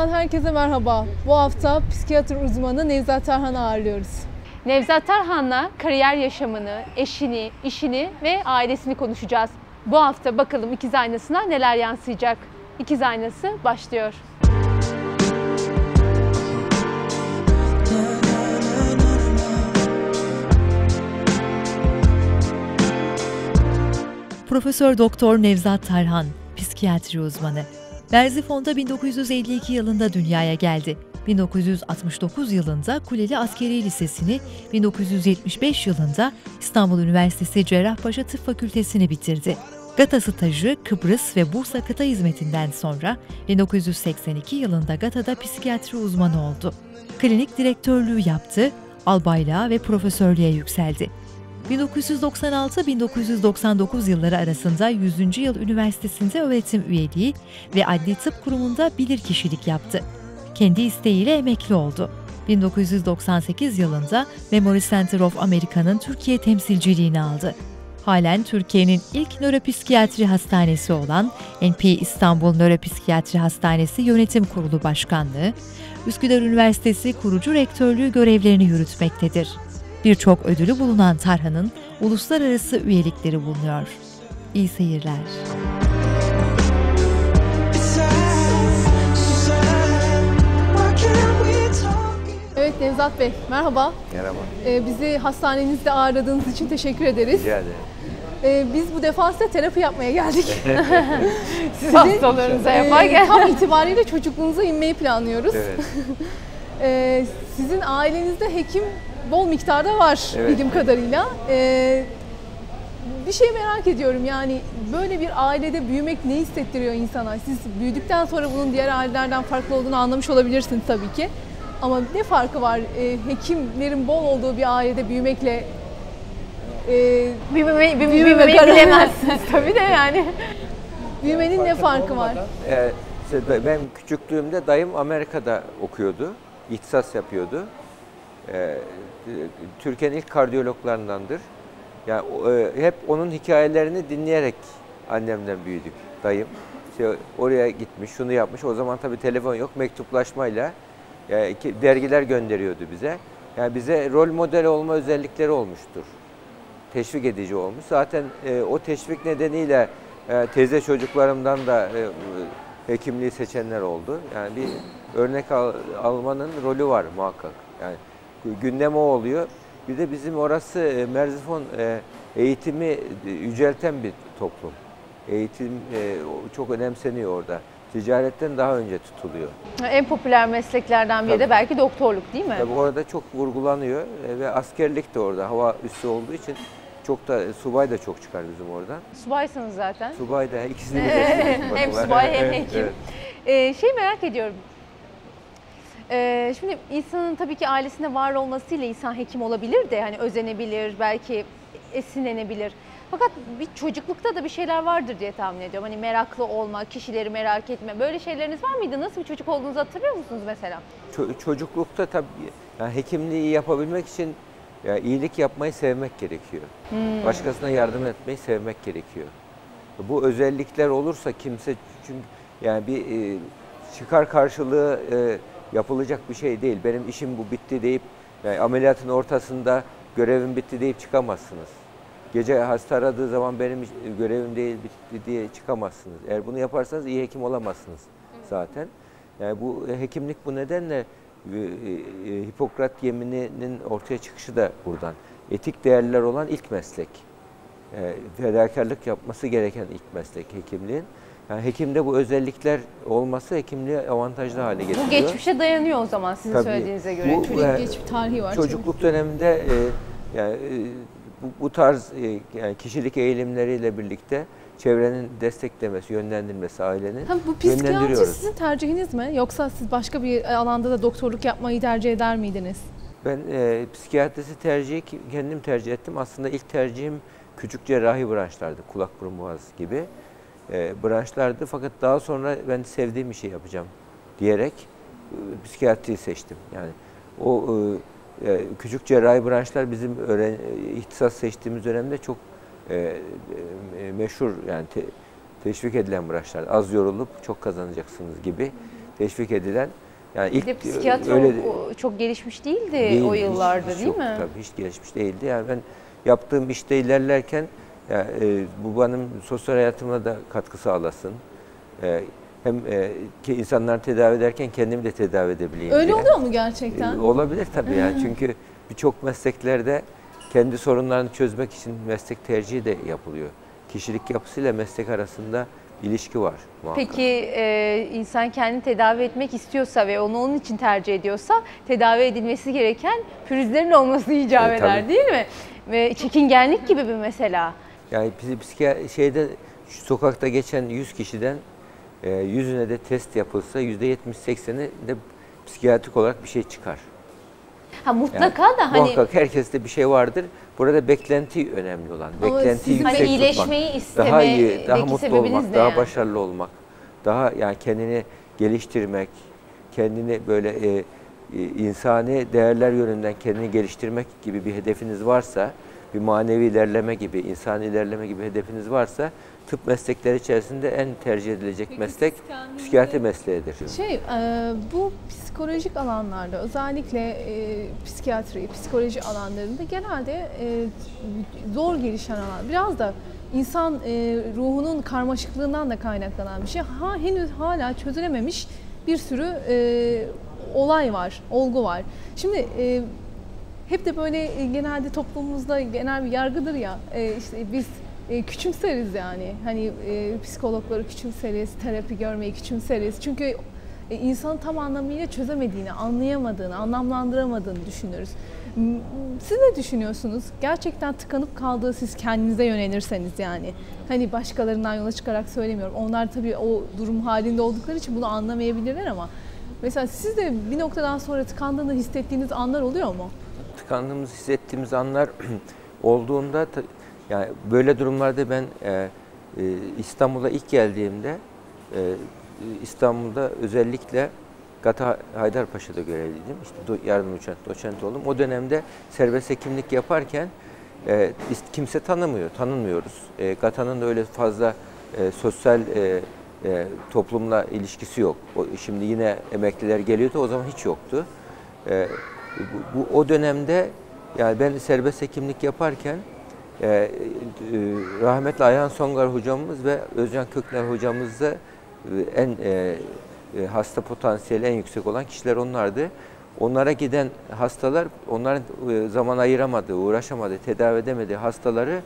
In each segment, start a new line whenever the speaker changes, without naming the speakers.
Aynısından herkese merhaba. Bu hafta psikiyatr uzmanı Nevzat Tarhan'ı ağırlıyoruz.
Nevzat Tarhan'la kariyer yaşamını, eşini, işini ve ailesini konuşacağız. Bu hafta bakalım ikiz aynasına neler yansıyacak. İkiz aynası başlıyor.
Profesör Doktor Nevzat Tarhan, psikiyatri uzmanı. Merzifon'da 1952 yılında dünyaya geldi. 1969 yılında Kuleli Askeri Lisesi'ni, 1975 yılında İstanbul Üniversitesi Cerrahpaşa Tıp Fakültesini bitirdi. GATA stajı Kıbrıs ve Bursa kıta hizmetinden sonra 1982 yılında GATA'da psikiyatri uzmanı oldu. Klinik direktörlüğü yaptı, albaylığa ve profesörlüğe yükseldi. 1996-1999 yılları arasında 100. Yıl Üniversitesi'nde öğretim üyeliği ve Adli Tıp Kurumu'nda bilirkişilik yaptı. Kendi isteğiyle emekli oldu. 1998 yılında Memory Center of America'nın Türkiye temsilciliğini aldı. Halen Türkiye'nin ilk nöropsikiyatri hastanesi olan NP İstanbul Nöropsikiyatri Hastanesi Yönetim Kurulu Başkanlığı, Üsküdar Üniversitesi kurucu rektörlüğü görevlerini yürütmektedir. Birçok ödülü bulunan Tarhan'ın uluslararası üyelikleri bulunuyor. İyi seyirler.
Evet Nevzat Bey, merhaba.
Merhaba.
Ee, bizi hastanenizde ağırladığınız için teşekkür ederiz.
Rica ederim.
Ee, biz bu defaa size terapi yapmaya geldik.
Siz hastalarınıza
Ee,
yaparken.
tam itibariyle çocukluğunuza inmeyi planlıyoruz.
Evet.
Ee, sizin ailenizde hekim bol miktarda var
Evet.
bildiğim kadarıyla. Ee, bir şey merak ediyorum yani böyle bir ailede büyümek ne hissettiriyor insana? Siz büyüdükten sonra bunun diğer ailelerden farklı olduğunu anlamış olabilirsiniz tabii ki. Ama ne farkı var ee, hekimlerin bol olduğu bir ailede büyümekle? Ee,
Büyümemeyi, büyümemeyi
arasında-
bilemezsiniz tabii de yani.
büyümenin ne farkı var?
Ee, işte ben küçüklüğümde dayım Amerika'da okuyordu. İhtisas yapıyordu. Ee, Türkiye'nin ilk kardiyologlarındandır. Yani e, hep onun hikayelerini dinleyerek annemden büyüdük. Dayım işte oraya gitmiş, şunu yapmış. O zaman tabii telefon yok, mektuplaşmayla yani ki- dergiler gönderiyordu bize. Yani bize rol model olma özellikleri olmuştur. teşvik edici olmuş. Zaten e, o teşvik nedeniyle e, çocuklarımdan da e, hekimliği seçenler oldu. Yani bir örnek al- almanın rolü var muhakkak. Yani gündem o oluyor. Bir de bizim orası e, Merzifon e, eğitimi e, yücelten bir toplum. Eğitim çok önemseniyor orada. Ticaretten daha önce tutuluyor.
En popüler mesleklerden biri de
Tabii.
belki doktorluk değil mi?
Tabii orada çok vurgulanıyor ve askerlik de orada hava üssü olduğu için çok da subay da çok çıkar bizim oradan.
Subaysınız zaten.
Subay da ikisini birleştirdik.
hem subay hem hekim.
evet.
Ee, şey merak ediyorum. Ee, şimdi insanın tabii ki ailesinde var olmasıyla insan hekim olabilir de hani özenebilir, belki esinlenebilir. Fakat bir çocuklukta da bir şeyler vardır diye tahmin ediyorum. Hani meraklı olma, kişileri merak etme. Böyle şeyleriniz var mıydı? Nasıl bir çocuk olduğunuzu hatırlıyor musunuz mesela?
Ço- çocuklukta tabii yani hekimliği yapabilmek için ya iyilik yapmayı sevmek gerekiyor.
Hmm.
Başkasına yardım etmeyi sevmek gerekiyor. Bu özellikler olursa kimse çünkü yani bir e, çıkar karşılığı e, yapılacak bir şey değil. Benim işim bu bitti deyip yani ameliyatın ortasında görevim bitti deyip çıkamazsınız. Gece hasta aradığı zaman benim iş- görevim değil bitti diye çıkamazsınız. Eğer bunu yaparsanız iyi hekim olamazsınız zaten. Yani bu e, hekimlik bu nedenle e, e, Hipokrat yemininin ortaya çıkışı da buradan. Etik değerler olan ilk meslek. E, fedakarlık yapması gereken ilk meslek hekimliğin. Yani hekimde bu özellikler olması hekimliği avantajlı hale getiriyor.
Bu geçmişe dayanıyor o zaman sizin
Tabii.
söylediğinize göre.
Bu-
Çok
e,
geç bir tarihi var.
Çocukluk döneminde e, yani e, bu, bu tarz e, yani kişilik eğilimleriyle birlikte çevrenin desteklemesi, yönlendirmesi ailenin
Ha, bu psikiyatri sizin tercihiniz mi? Yoksa siz başka bir alanda da doktorluk yapmayı tercih eder miydiniz?
Ben e, psikiyatrisi tercihi kendim tercih ettim. Aslında ilk tercihim küçük cerrahi branşlardı. Kulak, burun, boğaz gibi e, branşlardı. Fakat daha sonra ben sevdiğim bir şey yapacağım diyerek e, psikiyatriyi seçtim. Yani o e, e, küçük cerrahi branşlar bizim öğren, ihtisas seçtiğimiz dönemde çok e, e, meşhur yani te- teşvik edilen branşlar. Az yorulup çok kazanacaksınız gibi teşvik edilen. Yani ilk
de psikiyatri
öyle
o- çok gelişmiş değildi
değil,
o
hiç-
yıllarda
hiç
değil
yoktu
mi?
Tabii hiç gelişmiş değildi. Yani ben yaptığım işte ilerlerken ya, e, bu benim sosyal hayatıma da katkı sağlasın. E, hem e, ki insanları tedavi ederken kendimi de tedavi edebileyim
Öyle
diye.
oluyor mu gerçekten?
E, Olabilir tabii yani çünkü birçok mesleklerde kendi sorunlarını çözmek için meslek tercihi de yapılıyor. Kişilik yapısıyla meslek arasında ilişki var muhakkak.
Peki e, insan kendini tedavi etmek istiyorsa ve onu onun için tercih ediyorsa tedavi edilmesi gereken pürüzlerin olması icap
E,
eder
tabii.
değil mi? Ve çekingenlik gibi bir mesela.
Yani psikiyatri şeyde sokakta geçen 100 kişiden e, yüzüne de test yapılsa %70-80'i de psikiyatrik olarak bir şey çıkar.
Ha mutlaka
Yani
da hani
Muhakkak herkeste bir şey vardır. Burada beklenti önemli olan.
Ama
Beklentiyi
sizin-
hani
yüksek
iyileşmeyi
tutmak.
isteme
Daha iyi, daha mutlu olmak, daha
yani?
başarılı olmak. Daha yani kendini geliştirmek, kendini böyle e, insani değerler yönünden kendini geliştirmek gibi bir hedefiniz varsa, bir manevi ilerleme gibi, insani ilerleme gibi hedefiniz varsa tıp meslekleri içerisinde en tercih edilecek
Peki
meslek psikiyatri mesleğidir.
Şey, e, bu psikolojik alanlarda özellikle e, psikiyatri, psikoloji alanlarında genelde e, zor gelişen alan. Biraz da insan e, ruhunun karmaşıklığından da kaynaklanan bir şey. Ha henüz hala çözülememiş bir sürü e, olay var, olgu var. Şimdi e, hep de böyle e, genelde toplumumuzda genel bir yargıdır ya e, işte biz e, küçümseriz yani hani psikologları küçümseriz, terapi görmeyi küçümseriz çünkü insanın tam anlamıyla çözemediğini, anlayamadığını, anlamlandıramadığını düşünürüz. Siz ne düşünüyorsunuz? Gerçekten tıkanıp kaldığı siz kendinize yönelirseniz yani. Hani başkalarından yola çıkarak söylemiyorum. Onlar tabii o durum halinde oldukları için bunu anlamayabilirler ama mesela siz de bir noktadan sonra tıkandığını hissettiğiniz anlar oluyor mu?
Tıkandığımız hissettiğimiz anlar olduğunda yani böyle durumlarda ben e, e, İstanbul'a ilk geldiğimde e, İstanbul'da özellikle Gata Haydarpaşa'da görevliydim. İşte yardım doçent, doçent oldum. O dönemde serbest hekimlik yaparken e, kimse tanımıyor, tanınmıyoruz. E, Gata'nın da öyle fazla e, sosyal e, e, toplumla ilişkisi yok. O, şimdi yine emekliler geliyordu, o zaman hiç yoktu. E, bu, bu o dönemde yani ben serbest hekimlik yaparken e, e, rahmetli Ayhan Songar hocamız ve Özcan Kökner hocamız da e, en e, e, hasta potansiyeli en yüksek olan kişiler onlardı. Onlara giden hastalar, onların e, zaman ayıramadığı, uğraşamadığı, tedavi edemediği hastaları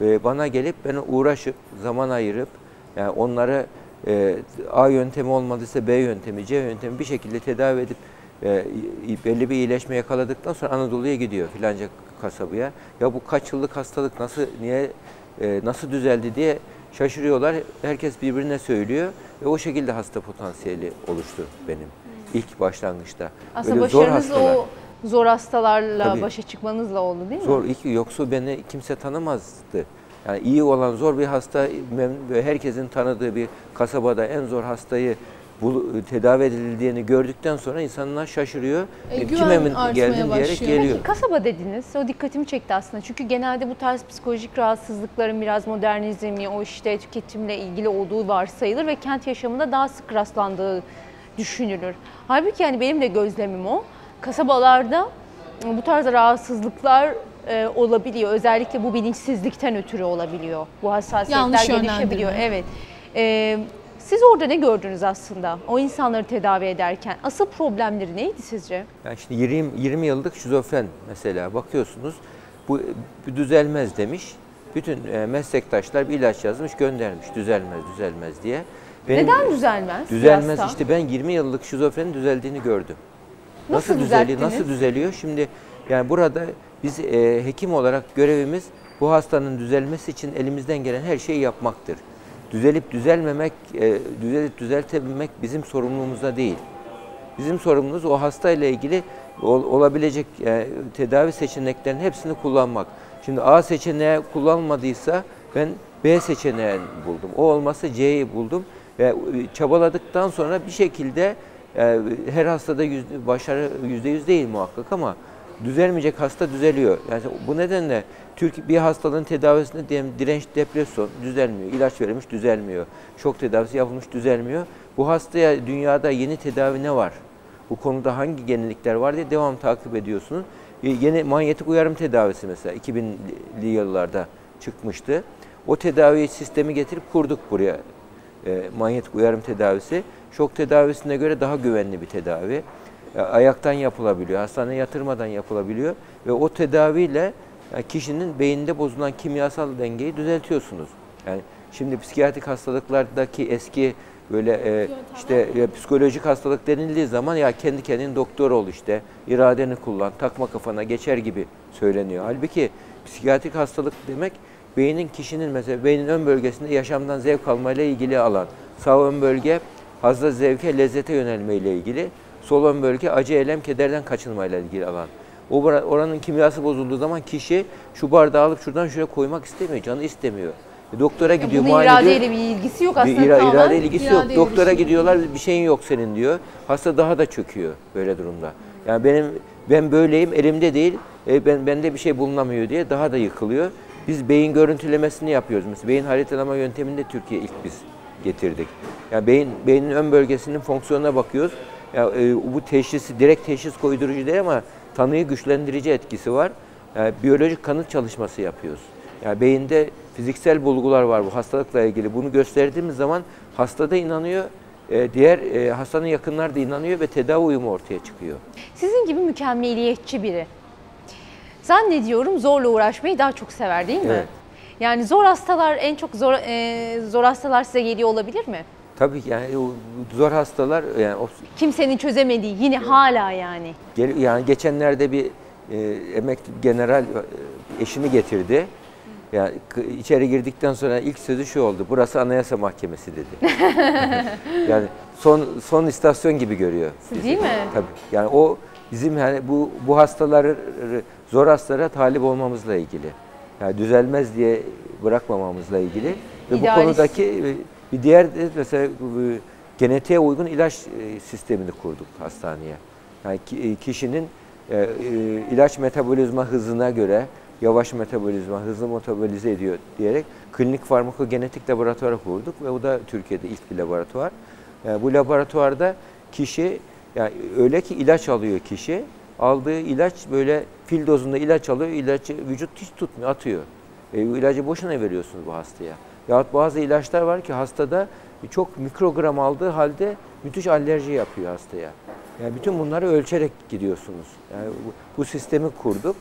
bana gelip ben uğraşıp, zaman ayırıp, yani onları A yöntemi olmadıysa B yöntemi, C yöntemi bir şekilde tedavi edip e, belli bir iyileşme yakaladıktan sonra Anadolu'ya gidiyor filanca kasabaya. Ya bu kaç yıllık hastalık nasıl, niye, e, nasıl düzeldi diye şaşırıyorlar. Herkes birbirine söylüyor ve o şekilde hasta potansiyeli oluştu benim ilk başlangıçta.
aslında
Böyle zor
başarınız
hastalar.
o zor hastalarla
Tabii.
başa çıkmanızla oldu değil mi?
Zor, ilk yoksa beni kimse tanımazdı. Yani iyi olan zor bir hasta, ve herkesin tanıdığı bir kasabada en zor hastayı bul, tedavi edildiğini gördükten sonra insanlar şaşırıyor.
E,
E, kime mi geldin diyerek
başlıyor.
geliyor.
Peki kasaba dediniz. O dikkatimi çekti aslında. Çünkü genelde bu tarz psikolojik rahatsızlıkların biraz modernizmi, o işte tüketimle ilgili olduğu varsayılır ve kent yaşamında daha sık rastlandığı düşünülür. Halbuki yani benim de gözlemim o. Kasabalarda bu tarz rahatsızlıklar e, olabiliyor. Özellikle bu bilinçsizlikten ötürü olabiliyor. Bu hassasiyetler
Yanlış
gelişebiliyor.
yönlendirme.
Evet. E, siz orada ne gördünüz aslında? O insanları tedavi ederken asıl problemleri neydi sizce?
Yani şimdi 20, 20 yıllık şizofren mesela bakıyorsunuz bu, düzelmez demiş. Bütün e, meslektaşlar bir ilaç yazmış göndermiş düzelmez düzelmez diye. Benim-
Neden düzelmez?
Düzelmez.
hasta?
İşte ben 20 yıllık şizofrenin düzeldiğini gördüm.
Nasıl
düzeliyor?
düzelttiniz?
Nasıl düzeliyor? Şimdi yani burada biz e, hekim olarak görevimiz bu hastanın düzelmesi için elimizden gelen her şeyi yapmaktır. Düzelip düzelmemek, e, düzelip düzeltebilmek bizim sorumluluğumuzda değil. Bizim sorumluluğumuz o hastayla ilgili ol- olabilecek e, tedavi seçeneklerinin hepsini kullanmak. Şimdi A seçeneği kullanmadıysa ben B seçeneğini buldum. O olmazsa C'yi buldum ve e, çabaladıktan sonra bir şekilde e, her hastada yüzde, başarı yüzde yüz değil muhakkak ama düzelmeyecek hasta düzeliyor. Yani bu nedenle Türk bir hastalığın tedavisinde direnç depresyon düzelmiyor. İlaç verilmiş düzelmiyor. Şok tedavisi yapılmış düzelmiyor. Bu hastaya dünyada yeni tedavi ne var? Bu konuda hangi yenilikler var diye devam takip ediyorsunuz. E, yeni manyetik uyarım tedavisi mesela 2000'li yıllarda çıkmıştı. O tedavi sistemi getirip kurduk buraya. E, manyetik uyarım tedavisi. Şok tedavisine göre daha güvenli bir tedavi. E, ayaktan yapılabiliyor, hastaneye yatırmadan yapılabiliyor ve o tedaviyle yani kişinin beyninde bozulan kimyasal dengeyi düzeltiyorsunuz. Yani şimdi psikiyatrik hastalıklardaki eski böyle e, işte e, psikolojik hastalık denildiği zaman ya kendi kendin doktor ol işte, iradeni kullan, takma kafana geçer gibi söyleniyor. Halbuki psikiyatrik hastalık demek beynin kişinin mesela beynin ön bölgesinde yaşamdan zevk almayla ilgili alan. Sağ ön bölge hazda zevke, lezzete yönelmeyle ilgili. Sol ön bölge acı, elem, kederden kaçınmayla ilgili alan. O oranın kimyası bozulduğu zaman kişi şu bardağı alıp şuradan şuraya koymak istemiyor, canı istemiyor. E, doktora gidiyor,
Bunun
muayene ediyor.
iradeyle bir ilgisi yok aslında.
Bir ira,
tamamen.
irade ilgisi yok.
irade
Doktora
ilişki.
gidiyorlar bir şeyin yok senin diyor. Hasta daha da çöküyor böyle durumda. Yani benim ben böyleyim elimde değil. E, ben bende bir şey bulunamıyor diye daha da yıkılıyor. Biz beyin görüntülemesini yapıyoruz. Mesela beyin haritalama yöntemini de Türkiye ilk biz getirdik. Yani beyin beynin ön bölgesinin fonksiyonuna bakıyoruz. Ya e, bu teşhisi direkt teşhis koydurucu değil ama tanıyı güçlendirici etkisi var. Yani biyolojik kanıt çalışması yapıyoruz. Yani beyinde fiziksel bulgular var bu hastalıkla ilgili. Bunu gösterdiğimiz zaman hasta da inanıyor, e, diğer e, hastanın yakınları da inanıyor ve tedavi uyumu ortaya çıkıyor.
Sizin gibi mükemmeliyetçi biri. Zannediyorum zorla uğraşmayı daha çok sever değil mi?
Evet.
Yani zor hastalar en çok zor e, zor hastalar size geliyor olabilir mi?
Tabii yani o zor hastalar yani o
Kimsenin çözemediği yine hala yani.
Gel- Yani geçenlerde bir e, emekli general e, eşini getirdi. Yani içeri girdikten sonra ilk sözü şu oldu. Burası Anayasa Mahkemesi dedi. yani son son istasyon gibi görüyor. bizi.
Değil mi?
Tabii. Yani o bizim yani bu bu hastaları zor hastalara talip olmamızla ilgili. Yani düzelmez diye bırakmamamızla ilgili ve bu
İdealist.
konudaki e, bir diğer de mesela bu genetiğe uygun ilaç e, sistemini kurduk hastaneye. Yani e, kişinin e, e, ilaç metabolizma hızına göre yavaş metabolizma, hızlı metabolize ediyor diyerek klinik farmakogenetik laboratuvarı kurduk ve bu da Türkiye'de ilk bir laboratuvar. Yani bu laboratuvarda kişi yani öyle ki ilaç alıyor kişi. Aldığı ilaç böyle fil dozunda ilaç alıyor. ilacı vücut hiç tutmuyor, atıyor. E, ilacı boşuna veriyorsunuz bu hastaya. Yahut bazı ilaçlar var ki hastada çok mikrogram aldığı halde müthiş alerji yapıyor hastaya. Yani bütün bunları ölçerek gidiyorsunuz. Yani bu, bu sistemi kurduk.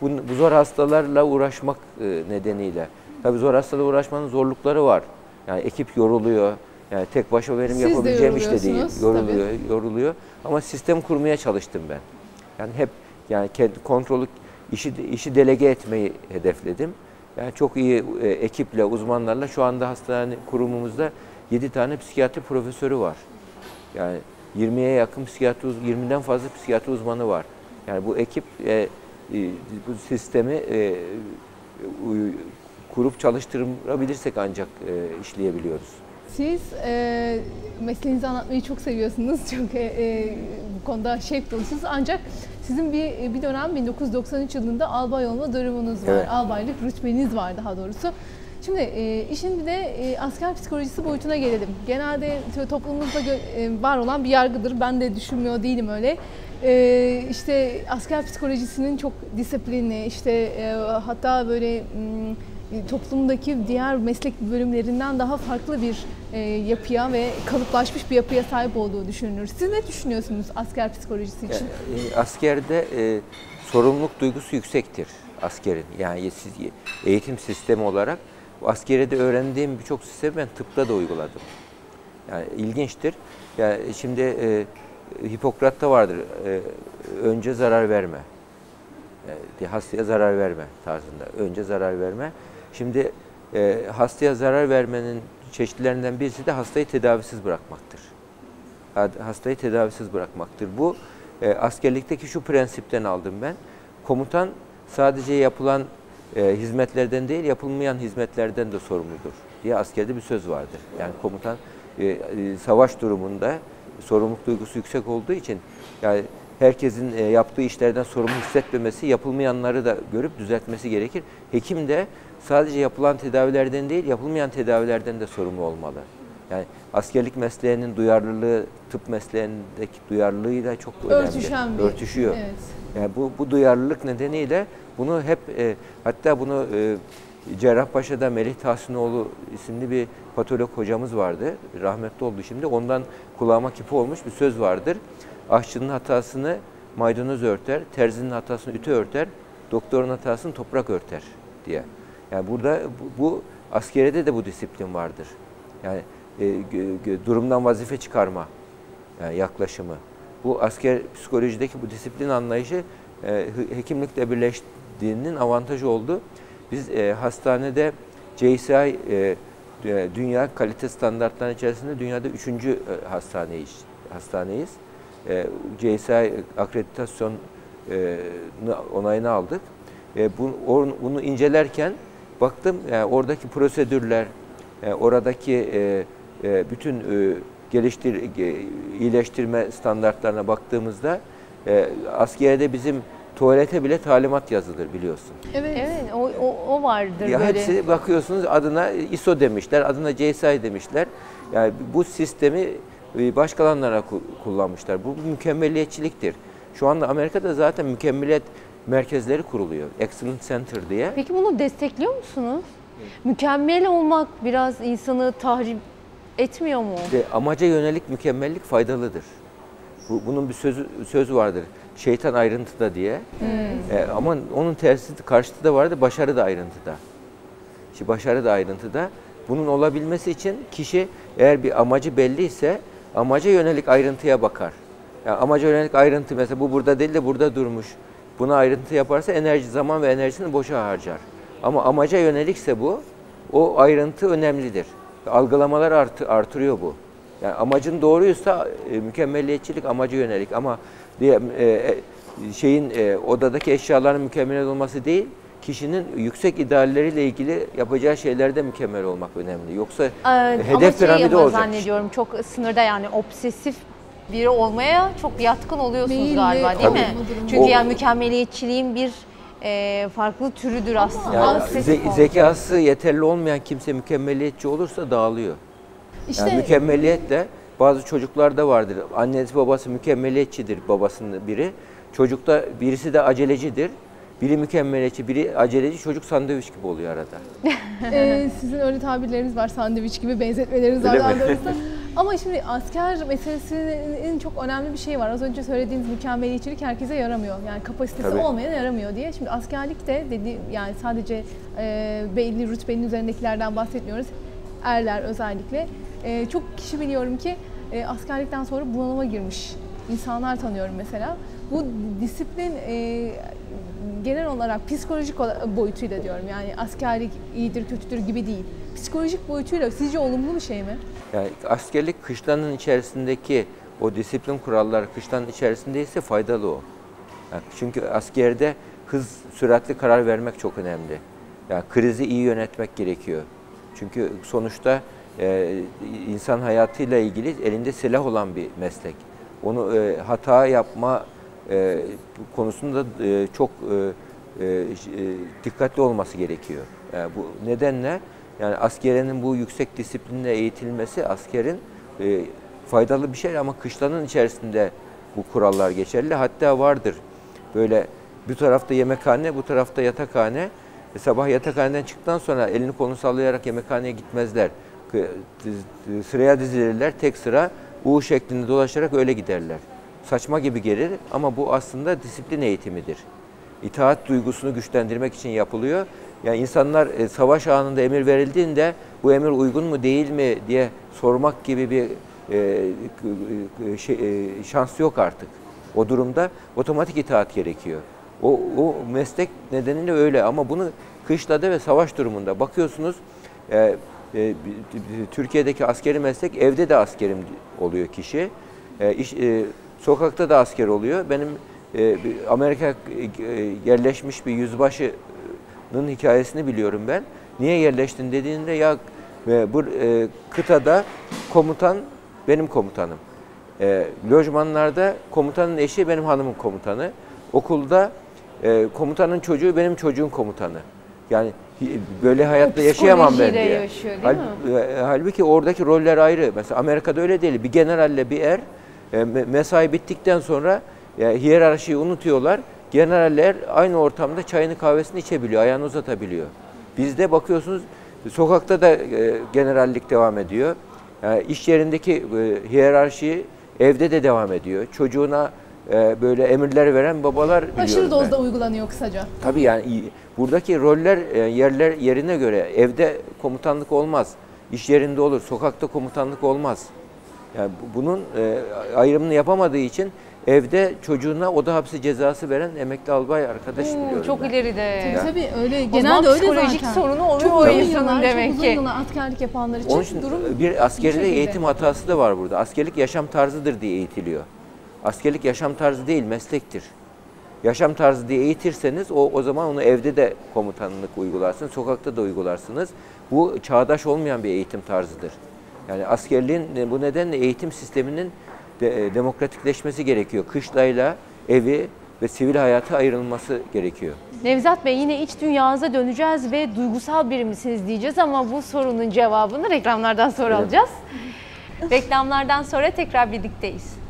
Bu, bu zor hastalarla uğraşmak e, nedeniyle. Tabii zor hastalarla uğraşmanın zorlukları var. Yani ekip yoruluyor. Yani tek başıma benim
Siz de
yapabileceğim iş de değil. Yoruluyor, yoruluyor. Ama sistem kurmaya çalıştım ben. Yani hep yani kendi kontrolü işi işi delege etmeyi hedefledim. Yani çok iyi e, ekiple, uzmanlarla şu anda hastane kurumumuzda 7 tane psikiyatri profesörü var. Yani 20'ye yakın psikiyatri, uz- 20'den fazla psikiyatri uzmanı var. Yani bu ekip e, e, bu sistemi e, kurup çalıştırabilirsek ancak e, işleyebiliyoruz.
Siz e, mesleğinizi anlatmayı çok seviyorsunuz. Çok e, e, bu konuda şevk dolusunuz. Ancak sizin bir bir dönem 1993 yılında albay olma durumunuz var.
Evet.
Albaylık rütbeniz var daha doğrusu. Şimdi e, işin bir de e, asker psikolojisi boyutuna gelelim. Genelde toplumumuzda e, var olan bir yargıdır. Ben de düşünmüyor değilim öyle. E, işte asker psikolojisinin çok disiplinli, işte e, hatta böyle m, toplumdaki diğer meslek bölümlerinden daha farklı bir e, yapıya ve kalıplaşmış bir yapıya sahip olduğu düşünülür. Siz ne düşünüyorsunuz asker psikolojisi için?
E, askerde e, sorumluluk duygusu yüksektir askerin. Yani siz eğitim sistemi olarak bu askeriyede öğrendiğim birçok sistemi ben tıpta da uyguladım. Yani ilginçtir. Yani şimdi e, Hipokrat'ta vardır. e, önce zarar verme. E, hastaya zarar verme tarzında. Önce zarar verme. Şimdi e, hastaya zarar vermenin çeşitlerinden birisi de hastayı tedavisiz bırakmaktır. Hastayı tedavisiz bırakmaktır. Bu e, askerlikteki şu prensipten aldım ben. Komutan sadece yapılan e, hizmetlerden değil, yapılmayan hizmetlerden de sorumludur diye askerde bir söz vardır. Yani komutan e, e, savaş durumunda sorumluluk duygusu yüksek olduğu için yani herkesin e, yaptığı işlerden sorumlu hissetmemesi, yapılmayanları da görüp düzeltmesi gerekir. Hekim de sadece yapılan tedavilerden değil, yapılmayan tedavilerden de sorumlu olmalı. Yani askerlik mesleğinin duyarlılığı, tıp mesleğindeki duyarlılığı da çok önemli.
Örtüşen bir.
Örtüşüyor.
Evet.
Yani bu, bu duyarlılık nedeniyle bunu hep e, hatta bunu e, Cerrahpaşa'da Melih Tahsinoğlu isimli bir patolog hocamız vardı. Rahmetli oldu şimdi. Ondan kulağıma kipi olmuş bir söz vardır. Aşçının hatasını maydanoz örter, terzinin hatasını ütü örter, doktorun hatasını toprak örter diye. Yani burada bu, bu askerede de bu disiplin vardır. Yani e, durumdan vazife çıkarma yani yaklaşımı. Bu asker psikolojideki bu disiplin anlayışı e, he- hekimlikle birleştiğinin avantajı oldu. Biz e, hastanede JCI e, e, dünya kalite standartları içerisinde dünyada üçüncü e, hastaneyiz. hastaneyiz. E, JCI akreditasyon e, onayını aldık. E, bunu, bunu incelerken baktım yani oradaki prosedürler, e, oradaki e, e, bütün e, geliştir ge- iyileştirme standartlarına baktığımızda e, askeriyede bizim tuvalete bile talimat yazılır biliyorsun.
Evet.
Evet o, o, o vardır
Ya
böyle.
hepsi bakıyorsunuz adına ISO demişler, adına JSI demişler. Yani bu sistemi e, başka alanlara ku- kullanmışlar. Bu bir mükemmeliyetçiliktir. Şu anda Amerika'da zaten mükemmeliyet merkezleri kuruluyor. Excellence Center diye.
Peki bunu destekliyor musunuz? Mükemmel olmak biraz insanı tahrip etmiyor mu?
İşte amaca yönelik mükemmellik faydalıdır. Bu, bunun bir sözü, söz vardır. Şeytan ayrıntıda diye. E, ama onun tersi karşıtı da vardı. Başarı da ayrıntıda. İşte başarı da ayrıntıda. Bunun olabilmesi için kişi eğer bir amacı belliyse amaca yönelik ayrıntıya bakar. Yani amaca yönelik ayrıntı mesela bu burada değil de burada durmuş. Buna ayrıntı yaparsa enerji, zaman ve enerjisini boşa harcar. Ama amaca yönelikse bu, o ayrıntı önemlidir. Algılamalar artı, artırıyor bu. Yani amacın doğruysa e, mükemmelliyetçilik amaca yönelik ama diye e, e, şeyin e, odadaki eşyaların mükemmel olması değil, kişinin yüksek idealleriyle ilgili yapacağı şeylerde mükemmel olmak önemli. Yoksa
Ee,
hedef
ama şey
piramidi
ama
olacak.
zannediyorum çok sınırda yani obsesif biri olmaya çok yatkın oluyorsunuz
Meyilli
galiba değil
Tabii.
mi? Çünkü
O-
yani mükemmeliyetçiliğin bir e, farklı türüdür aslında.
Yani ze- zekası yeterli olmayan kimse mükemmeliyetçi olursa dağılıyor.
İşte
Yani mükemmeliyetle bazı çocuklarda vardır. Annesi babası mükemmeliyetçidir babasının biri. Çocukta birisi de acelecidir. Biri mükemmeliyetçi, biri aceleci. Çocuk sandviç gibi oluyor arada.
Ee, sizin öyle tabirleriniz var sandviç gibi benzetmeleriniz var daha doğrusu. Ama şimdi asker meselesinin çok önemli bir şey var. Az önce söylediğiniz mükemmeliyetçilik herkese yaramıyor. Yani kapasitesi
Tabii.
olmayana yaramıyor diye. Şimdi askerlik de dedi yani sadece e, belli rütbenin üzerindekilerden bahsetmiyoruz. Erler özellikle. E, çok kişi biliyorum ki e, askerlikten sonra bunalıma girmiş insanlar tanıyorum mesela. Bu disiplin e, genel olarak psikolojik boyutuyla diyorum. Yani askerlik iyidir kötüdür gibi değil. Psikolojik boyutuyla sizce olumlu bir şey mi?
Yani askerlik kışlanın içerisindeki o disiplin kuralları kışlanın içerisindeyse faydalı o. Yani çünkü askerde hız, süratli karar vermek çok önemli. Yani krizi iyi yönetmek gerekiyor. Çünkü sonuçta e, insan hayatıyla ilgili elinde silah olan bir meslek. Onu e, hata yapma e, konusunda e, çok e, e, e, dikkatli olması gerekiyor. Yani bu nedenle yani askerenin bu yüksek disiplinle eğitilmesi askerin e, faydalı bir şey ama kışlanın içerisinde bu kurallar geçerli. Hatta vardır böyle bir tarafta yemekhane, bu tarafta yatakhane. E, sabah yatakhaneden çıktıktan sonra elini kolunu sallayarak yemekhaneye gitmezler. Sıraya dizilirler, tek sıra U şeklinde dolaşarak öyle giderler. Saçma gibi gelir ama bu aslında disiplin eğitimidir. İtaat duygusunu güçlendirmek için yapılıyor. Yani insanlar e, savaş anında emir verildiğinde bu emir uygun mu değil mi diye sormak gibi bir e, k- şey, e, şans yok artık. O durumda otomatik itaat gerekiyor. O, o meslek nedeniyle öyle ama bunu kışlada ve savaş durumunda bakıyorsunuz e, e, Türkiye'deki askeri meslek evde de askerim oluyor kişi. E, iş, e, sokakta da asker oluyor. Benim e, Amerika e, yerleşmiş bir yüzbaşının hikayesini biliyorum ben. Niye yerleştin dediğinde ya e, bu e, kıtada komutan benim komutanım. E, lojmanlarda komutanın eşi benim hanımın komutanı. Okulda e, komutanın çocuğu benim çocuğun komutanı. Yani böyle hayatta yaşayamam ben diye.
yaşıyor, değil
Hal- e, Halbuki oradaki roller ayrı. Mesela Amerika'da öyle değil. Bir generalle bir er mesai bittikten sonra e, hiyerarşiyi unutuyorlar. Generaller aynı ortamda çayını kahvesini içebiliyor, ayağını uzatabiliyor. Bizde bakıyorsunuz sokakta da e, generallik devam ediyor. Yani iş yerindeki e, hiyerarşi evde de devam ediyor. Çocuğuna e, böyle emirler veren babalar
Aşırı
biliyorum ben.
dozda uygulanıyor kısaca.
Tabii yani buradaki roller e, yerler yerine göre evde komutanlık olmaz. İş yerinde olur, sokakta komutanlık olmaz. Yani bu- bunun e, ayrımını yapamadığı için evde çocuğuna oda hapsi cezası veren emekli albay arkadaş
Oo,
biliyorum
çok
ben.
ileride.
Tabii tabii öyle.
O
Genelde öyle
psikolojik
zaten.
sorunu oluyor
çok
o insanın
yıllar,
demek
çok uzun
ki.
yıllar askerlik yapanlar için,
Onun için
durum
bir askeride eğitim hatası da var burada. Askerlik yaşam tarzıdır diye eğitiliyor. Askerlik yaşam tarzı değil, meslektir. Yaşam tarzı diye eğitirseniz o, o zaman onu evde de komutanlık uygularsınız, sokakta da uygularsınız. Bu çağdaş olmayan bir eğitim tarzıdır. Yani askerliğin e, bu nedenle eğitim sisteminin de, e, demokratikleşmesi gerekiyor. Kışlayla evi ve sivil hayatı ayrılması gerekiyor.
Nevzat Bey yine iç dünyanıza döneceğiz ve duygusal biri misiniz diyeceğiz ama bu sorunun cevabını reklamlardan sonra
Evet.
alacağız. Reklamlardan sonra tekrar birlikteyiz.